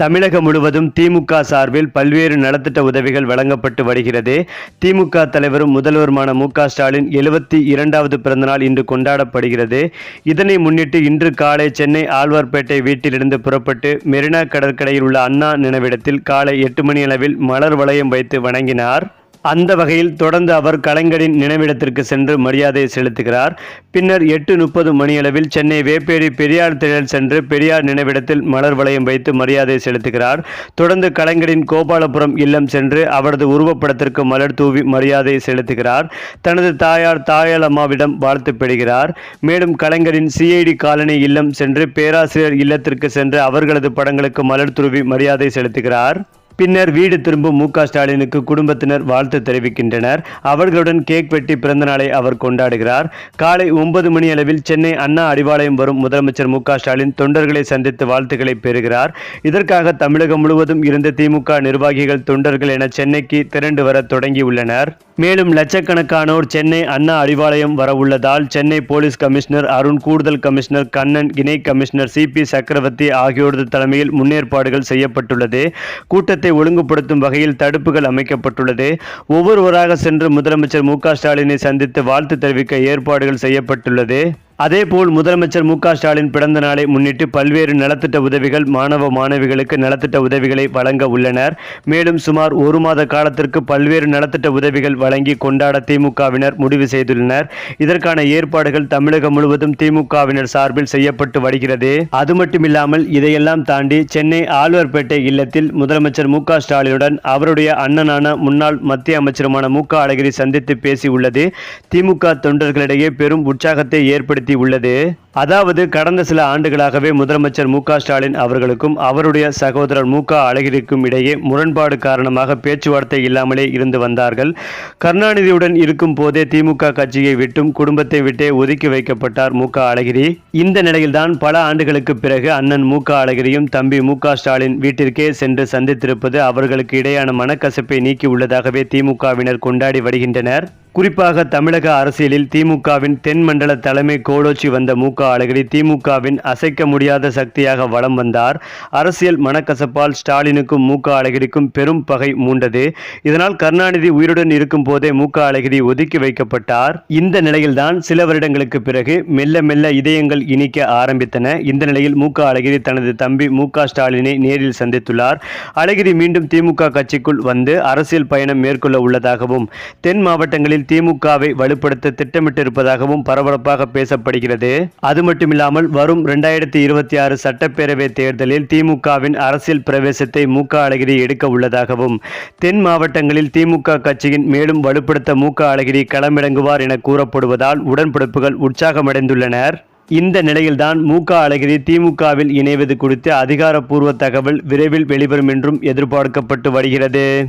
தமிழகம் முழுவதும் திமுக சார்பில் பல்வேறு நலத்திட்ட உதவிகள் வழங்கப்பட்டு வருகிறது. திமுக தலைவரும் முதல்வருமான மு க ஸ்டாலின் எழுபத்தி இரண்டாவது பிறந்தநாள் இன்று கொண்டாடப்படுகிறது. இதனை முன்னிட்டு இன்று காலை சென்னை ஆழ்வார்பேட்டை வீட்டிலிருந்து புறப்பட்டு மெரினா கடற்கரையில் உள்ள அண்ணா நினைவிடத்தில் காலை எட்டு மணி அளவில் மலர் வளையம் வைத்து வணங்கினார். அந்த வகையில் தொடர்ந்து அவர் கலைஞரின் நினைவிடத்திற்கு சென்று மரியாதை செலுத்துகிறார். பின்னர் எட்டு முப்பது மணியளவில் சென்னை வேப்பேரி பெரியார் திடல் சென்று பெரியார் நினைவிடத்தில் மலர் வளையம் வைத்து மரியாதை செலுத்துகிறார். தொடர்ந்து கலைஞரின் கோபாலபுரம் இல்லம் சென்று அவரது உருவப்படத்திற்கு மலர் தூவி மரியாதை செலுத்துகிறார். தனது தாயார் தாயாளம்மாவிடம் வாழ்த்து பெறுகிறார். மேலும் கலைஞரின் சிஐடி காலனி இல்லம் சென்று பேராசிரியர் இல்லத்திற்கு சென்று அவர்களது படங்களுக்கு மலர் தூவி மரியாதை செலுத்துகிறார். பின்னர் வீடு திரும்பும் மு ஸ்டாலினுக்கு குடும்பத்தினர் வாழ்த்து தெரிவிக்கின்றனர். அவர்களுடன் கேக் வெட்டி பிறந்தநாளை அவர் கொண்டாடுகிறார். காலை ஒன்பது மணி அளவில் சென்னை அண்ணா அறிவாலயம் வரும் முதலமைச்சர் மு ஸ்டாலின் தொண்டர்களை சந்தித்து வாழ்த்துக்களை பெறுகிறார். இதற்காக தமிழகம் முழுவதும் இருந்த திமுக நிர்வாகிகள் தொண்டர்கள் என சென்னைக்கு திரண்டு வர தொடங்கியுள்ளனர். மேலும் லட்சக்கணக்கானோர் சென்னை அண்ணா அறிவாலயம் வரவுள்ளதால் சென்னை போலீஸ் கமிஷனர் அருண் கூடுதல் கமிஷனர் கண்ணன் இணை கமிஷனர் சி பி சக்கரவர்த்தி ஆகியோரது தலைமையில் முன்னேற்பாடுகள் செய்யப்பட்டுள்ளது. கூட்டத்தை ஒழுங்குபடுத்தும் வகையில் தடுப்புகள் அமைக்கப்பட்டுள்ளது. ஒவ்வொருவராக சென்று முதலமைச்சர் மு க ஸ்டாலினை சந்தித்து வாழ்த்து தெரிவிக்க ஏற்பாடுகள் செய்யப்பட்டுள்ளது. அதேபோல் முதலமைச்சர் மு ஸ்டாலின் பிறந்த நாளை முன்னிட்டு பல்வேறு நலத்திட்ட உதவிகள் மாணவ மாணவிகளுக்கு நலத்திட்ட உதவிகளை வழங்க உள்ளனர். மேலும் சுமார் ஒரு மாத காலத்திற்கு பல்வேறு நலத்திட்ட உதவிகள் வழங்கி கொண்டாட திமுகவினர் முடிவு செய்துள்ளனர். இதற்கான ஏற்பாடுகள் தமிழகம் முழுவதும் திமுகவினர் சார்பில் செய்யப்பட்டு வருகிறது. அது மட்டுமில்லாமல் இதையெல்லாம் தாண்டி சென்னை ஆழ்வார்பேட்டை இல்லத்தில் முதலமைச்சர் மு ஸ்டாலினுடன் அவருடைய அண்ணனான முன்னாள் மத்திய அமைச்சருமான மு அழகிரி சந்தித்து பேசியுள்ளது. திமுக தொண்டர்களிடையே பெரும் உற்சாகத்தை ஏற்படுத்தி உள்ளது. அதாவது கடந்த சில ஆண்டுகளாகவே முதலமைச்சர் மு ஸ்டாலின் அவர்களுக்கும் அவருடைய சகோதரர் மு க அழகிரிக்கும் இடையே முரண்பாடு காரணமாக பேச்சுவார்த்தை இல்லாமலே இருந்து வந்தார்கள். கருணாநிதியுடன் இருக்கும் போதே திமுக கட்சியை விட்டும் குடும்பத்தை விட்டே ஒதுக்கி வைக்கப்பட்டார் மு க அழகிரி. இந்த நிலையில்தான் பல ஆண்டுகளுக்கு பிறகு அண்ணன் மு க அழகிரியும் தம்பி மு ஸ்டாலின் வீட்டிற்கே சென்று சந்தித்திருப்பது அவர்களுக்கு இடையான மனக்கசப்பை நீக்கி உள்ளதாகவே திமுகவினர் கொண்டாடி வருகின்றனர். குறிப்பாக தமிழக அரசியலில் திமுகவின் தென் மண்டல தலைமை கோலோச்சி வந்த மு க அழகிரி திமுகவின் அசைக்க முடியாத சக்தியாக வலம் வந்தார். அரசியல் மனக்கசப்பால் ஸ்டாலினுக்கும் மு க அழகிரிக்கும் பெரும் பகை மூண்டது. இதனால் கருணாநிதி உயிருடன் இருக்கும் போதே மு க அழகிரி ஒதுக்கி வைக்கப்பட்டார். இந்த நிலையில்தான் சில வருடங்களுக்கு பிறகு மெல்ல மெல்ல இதயங்கள் இனிக்க ஆரம்பித்தன. இந்த நிலையில் மு க அழகிரி தனது தம்பி மு க ஸ்டாலினை நேரில் சந்தித்துள்ளார். அழகிரி மீண்டும் திமுக கட்சிக்குள் வந்து அரசியல் பயணம் மேற்கொள்ள உள்ளதாகவும் தென் மாவட்டங்களில் திமுகவை வலுப்படுத்த திட்டமிட்டிருப்பதாகவும் பரபரப்பாக பேசப்படுகிறது. அது மட்டுமில்லாமல் வரும் இரண்டாயிரத்தி இருபத்தி ஆறு சட்டப்பேரவை தேர்தலில் திமுகவின் அரசியல் பிரவேசத்தை மு. க. அழகிரி எடுக்க உள்ளதாகவும் தென் மாவட்டங்களில் திமுக கட்சியின் மேலும் வலுப்படுத்த மு. க. அழகிரி களமிறங்குவார் என கூறப்படுவதால் உடன்பிடிப்புகள் உற்சாகமடைந்துள்ளனர். இந்த நிலையில்தான் மு. க. அழகிரி திமுகவில் இணைவது குறித்து அதிகாரப்பூர்வ தகவல் விரைவில் வெளிவரும் என்றும் எதிர்பார்க்கப்பட்டு வருகிறது.